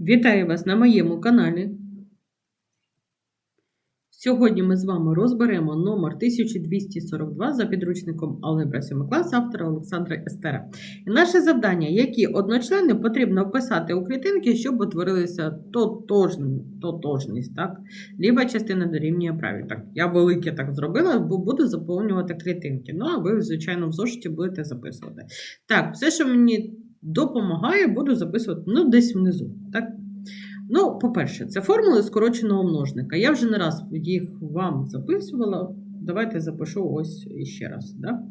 Вітаю вас на моєму каналі. Сьогодні ми з вами розберемо номер 1242 за підручником Алгебра 7 клас автора Олександра Естера. І наше завдання, які одночлени потрібно вписати у клітинки, щоб утворилися тотожні, тотожність. Так? Ліва частина дорівнює правій. Так, я велике так зробила, бо буду заповнювати клітинки. Ну, а ви, звичайно, в зошиті будете записувати. Так, все, що мені допомагає, буду записувати ну, десь внизу. Так? Ну, по-перше, це формули скороченого множника. Я вже не раз їх вам записувала. Давайте запишу ось іще раз. Да?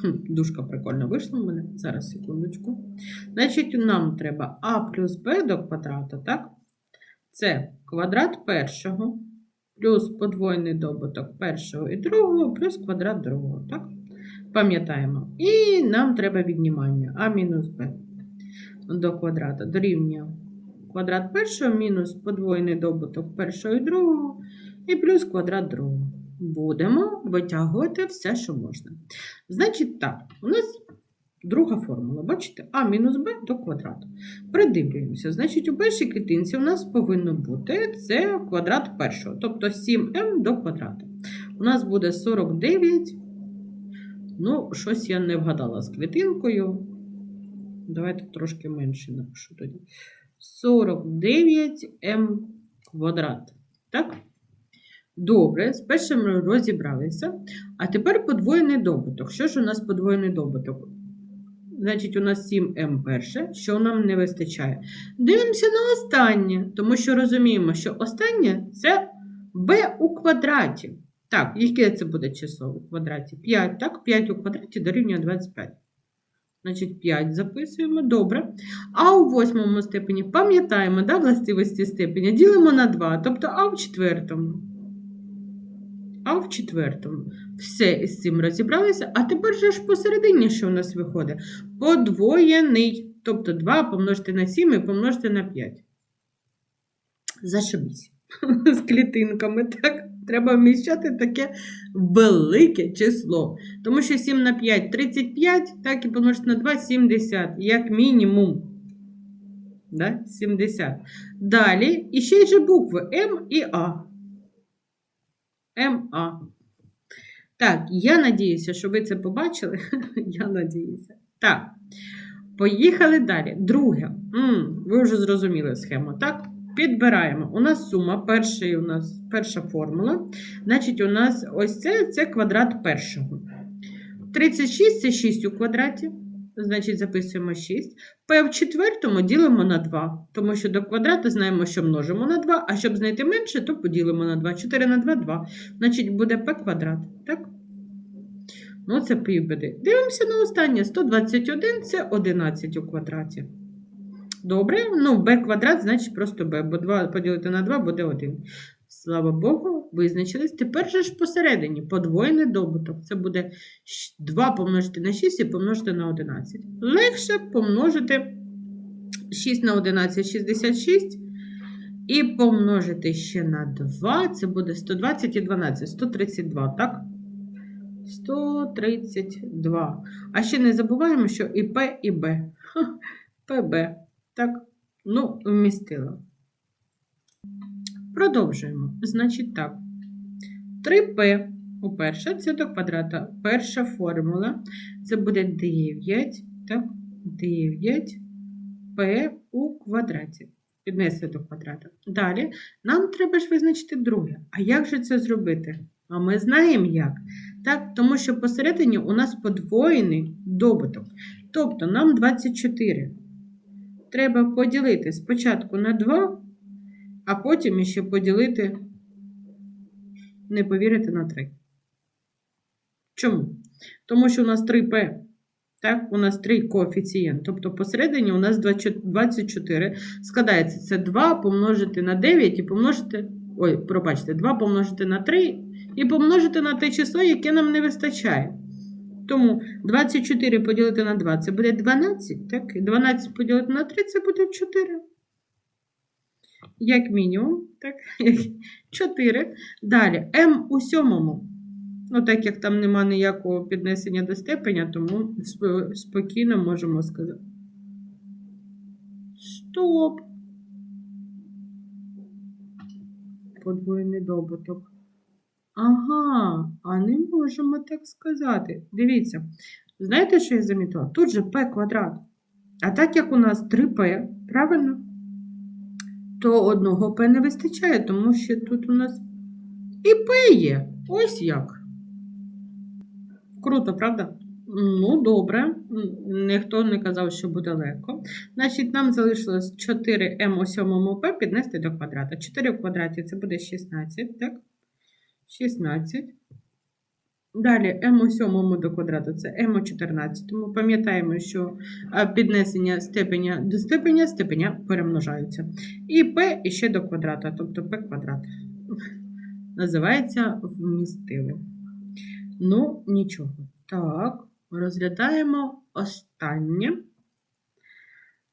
Хм, Дужка прикольно вийшла в мене. Зараз, секундочку. Значить, нам треба а плюс b до квадрата, так? Це квадрат першого, плюс подвойний добуток першого і другого, плюс квадрат другого. так? Пам'ятаємо. І нам треба віднімання а мінус b до квадрата дорівнює квадрат першого мінус подвоєний добуток першого і другого, і плюс квадрат другого. Будемо витягувати все, що можна. Значить, так, у нас друга формула. Бачите, а мінус b до квадрату. Придивлюємося. Значить, у першій клітинці у нас повинно бути це квадрат першого, тобто 7m до квадрату. У нас буде 49. Ну, щось я не вгадала з клітинкою. Давайте трошки менше напишу тоді. 49m квадрат. Так? Добре, з першим розібралися. А тепер подвоєний добуток. Що ж у нас подвоєний добуток? Значить, у нас 7m перше, що нам не вистачає. Дивимося на останнє, тому що розуміємо, що останнє це b у квадраті. Так, яке це буде число у квадраті? 5, так? 5 у квадраті дорівнює 25. Значить, 5 записуємо, добре. А у восьмому степені пам'ятаємо да, властивості степеня, ділимо на 2, тобто А в четвертому. А в четвертому. Все із цим розібралися. А тепер же ж посередині, що у нас виходить? Подвоєний. Тобто 2 помножити на 7 і помножити на 5. Зашибісь. З клітинками, так? Треба вміщати таке велике число. Тому що 7 на 5 35, так і помножити на 2 70, як мінімум. Да? 70. Далі і ще же букви М і А. МА. Так, я надіюся, що ви це побачили. я надіюся. Так. Поїхали далі. Друге. М, ви вже зрозуміли схему, так? Підбираємо. У нас сума, перший, у нас перша формула. Значить, у нас ось це це квадрат першого. 36 це 6 у квадраті. Значить, записуємо 6. P в четвертому ділимо на 2. Тому що до квадрата знаємо, що множимо на 2, а щоб знайти менше, то поділимо на 2. 4 на 2 2. Значить, буде P квадрат. Так? Ну, це півбеди. Дивимося на останнє. 121 це 11 у квадраті. Добре, ну, b квадрат, значить просто b, бо 2 поділити на 2 буде 1. Слава Богу, визначились. Тепер же ж посередині подвоєний добуток. Це буде 2 помножити на 6 і помножити на 11. Легше помножити 6 на 11 66. І помножити ще на 2, це буде 120 і 12, 132, так? 132. А ще не забуваємо, що і П, і Б. ПБ. Так, ну, вмістила. Продовжуємо. Значить так. 3П у перше, це до квадрата. Перша формула. Це буде 9, так, 9П у квадраті. Піднесли до квадрата. Далі нам треба ж визначити друге. А як же це зробити? А ми знаємо як. Так, Тому що посередині у нас подвоєний добуток. Тобто нам 24 треба поділити спочатку на 2, а потім ще поділити, не повірити, на 3. Чому? Тому що у нас 3П, так, у нас 3 коефіцієнт. Тобто посередині у нас 24. Складається це 2 помножити на 9 і помножити. Ой, пробачте, 2 помножити на 3 і помножити на те число, яке нам не вистачає. Тому 24 поділити на 2 це буде 12. так? І 12 поділити на 3 це буде 4. Як мінімум, так? 4. Далі М у сьомому. Ну, так як там нема ніякого піднесення до степеня, тому спокійно можемо сказати. Стоп. подвоєний добуток. Ага, а не можемо так сказати. Дивіться, знаєте, що я замітила? Тут же p квадрат. А так як у нас 3p, правильно? То одного p не вистачає, тому що тут у нас і p є. Ось як. Круто, правда? Ну, добре. Ніхто не казав, що буде легко. Значить, нам залишилось 4m у сьомому p піднести до квадрата. 4 в квадраті це буде 16, так? 16. Далі m у сьомому до квадрату це m у 14. Пам'ятаємо, що піднесення степеня до степеня степеня перемножаються. І p іще до квадрата, тобто p квадрат. Називається вмістили. Ну, нічого. Так, розглядаємо останнє.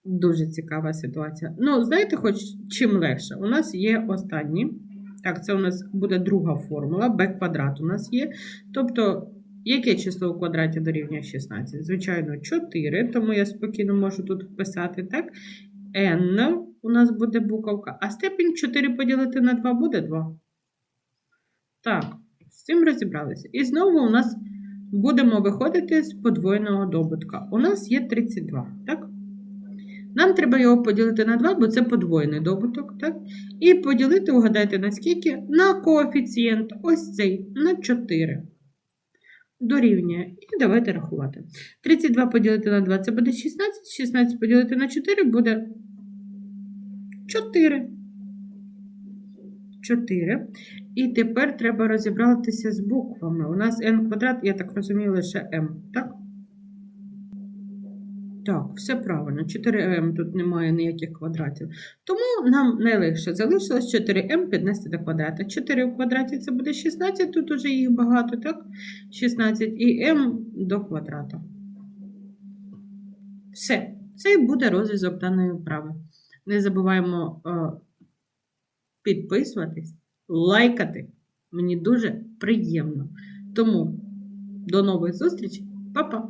Дуже цікава ситуація. Ну, знаєте, хоч чим легше? У нас є останні. Так, це у нас буде друга формула. b квадрат у нас є. Тобто, яке число у квадраті дорівнює 16? Звичайно, 4, тому я спокійно можу тут вписати, так? n у нас буде буковка, а степінь 4 поділити на 2 буде 2. Так, з цим розібралися. І знову у нас будемо виходити з подвоєного добутка. У нас є 32, так? Нам треба його поділити на 2, бо це подвоєний добуток, так? І поділити, угадайте, на скільки? На коефіцієнт, ось цей, на 4. Дорівнює. І давайте рахувати. 32 поділити на 2 це буде 16, 16 поділити на 4 буде 4. 4. І тепер треба розібратися з буквами. У нас n квадрат, я так розумію, лише m, так? Так, все правильно. 4m тут немає ніяких квадратів. Тому нам найлегше залишилось 4m піднести до квадрата. 4 в квадраті це буде 16, тут уже їх багато, так? 16 і m до квадрата. Все. Це і буде розв'язок даної вправи. Не забуваємо е, підписуватись, лайкати. Мені дуже приємно. Тому до нових зустрічей. Па-па!